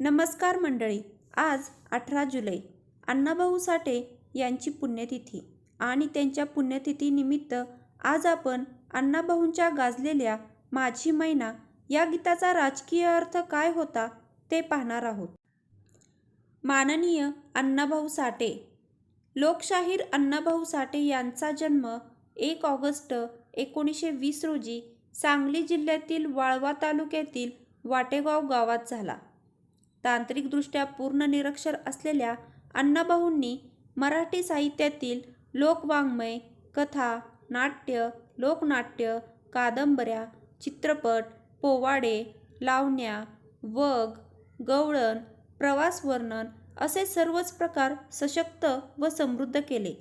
नमस्कार मंडळी आज अठरा जुलै. अण्णाभाऊ साठे यांची पुण्यतिथी आणि त्यांच्या पुण्यतिथीनिमित्त आज आपण अण्णाभाऊंच्या गाजलेल्या माझी मैना या गीताचा राजकीय अर्थ काय होता ते पाहणार आहोत. माननीय अण्णाभाऊ साठे. लोकशाहीर अण्णाभाऊ साठे यांचा जन्म एक ऑगस्ट एकोणीसशे वीस रोजी सांगली जिल्ह्यातील वाळवा तालुक्यातील वाटेगाव गावात झाला. तांत्रिकदृष्ट्या पूर्ण निरक्षर असलेल्या अण्णाभाऊंनी मराठी साहित्यातील लोकवाङ्मय कथा नाट्य लोकनाट्य कादंबऱ्या चित्रपट पोवाडे लावण्या वग गवळण प्रवासवर्णन असे सर्वच प्रकार सशक्त व समृद्ध केले.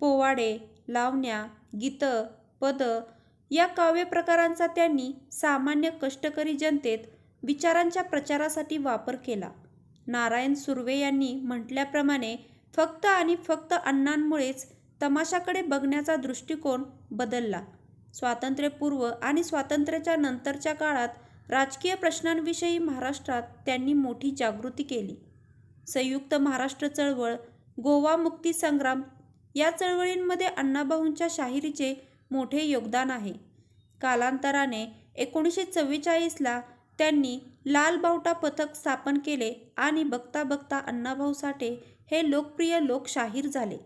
पोवाडे लावण्या गीतं पद या काव्यप्रकारांचा त्यांनी सामान्य कष्टकरी जनतेत विचारांच्या प्रचारासाठी वापर केला. नारायण सुर्वे यांनी म्हटल्याप्रमाणे फक्त आणि फक्त अण्णांमुळेच तमाशाकडे बघण्याचा दृष्टिकोन बदलला. स्वातंत्र्यपूर्व आणि स्वातंत्र्याच्या नंतरच्या काळात राजकीय प्रश्नांविषयी महाराष्ट्रात त्यांनी मोठी जागृती केली. संयुक्त महाराष्ट्र चळवळ गोवा मुक्ती संग्राम या चळवळींमध्ये अण्णाभाऊंच्या शाहिरीचे मोठे योगदान आहे. कालांतराने एकोणीसशे चव्वेचाळीसला त्यांनी लाल बावटा पथक स्थापन केले आणि बघता बघता अण्णाभाऊ साठे हे लोकप्रिय लोकशाहीर झाले.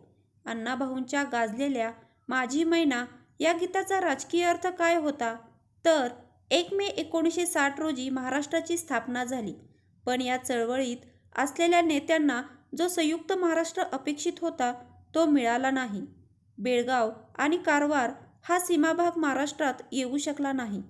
अण्णाभाऊंच्या गाजलेल्या माझी मैना या गीताचा राजकीय अर्थ काय होता? तर एक मे एकोणीसशे साठ रोजी महाराष्ट्राची स्थापना झाली. पण या चळवळीत असलेल्या नेत्यांना जो संयुक्त महाराष्ट्र अपेक्षित होता तो मिळाला नाही. बेळगाव आणि कारवार हा सीमाभाग महाराष्ट्रात येऊ शकला नाही.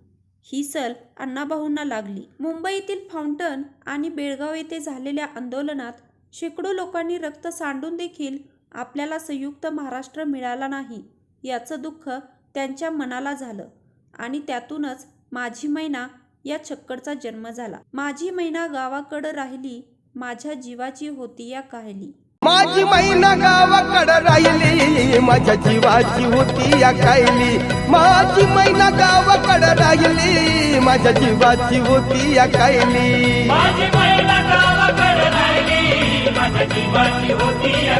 ही सल अण्णाभाऊंना लागली. मुंबईतील फाउंटन आणि बेळगाव येथे झालेल्या आंदोलनात शेकडो लोकांनी रक्त सांडून देखील आपल्याला संयुक्त महाराष्ट्र मिळाला नाही याचं दुःख त्यांच्या मनाला झालं आणि त्यातूनच माझी मैना या छक्कडचा जन्म झाला. माझी मैना गावाकडं राहिली माझ्या जीवाची होती या काहली. माझी मैना गावाकडं राहिली माझ्या जीवाची होती या कायली माझी मैना गावाकडं राहिली माझ्या जीवाची होती या कायली माझी महिला गावाकडे राहिली. माझ्या जीवाची होती या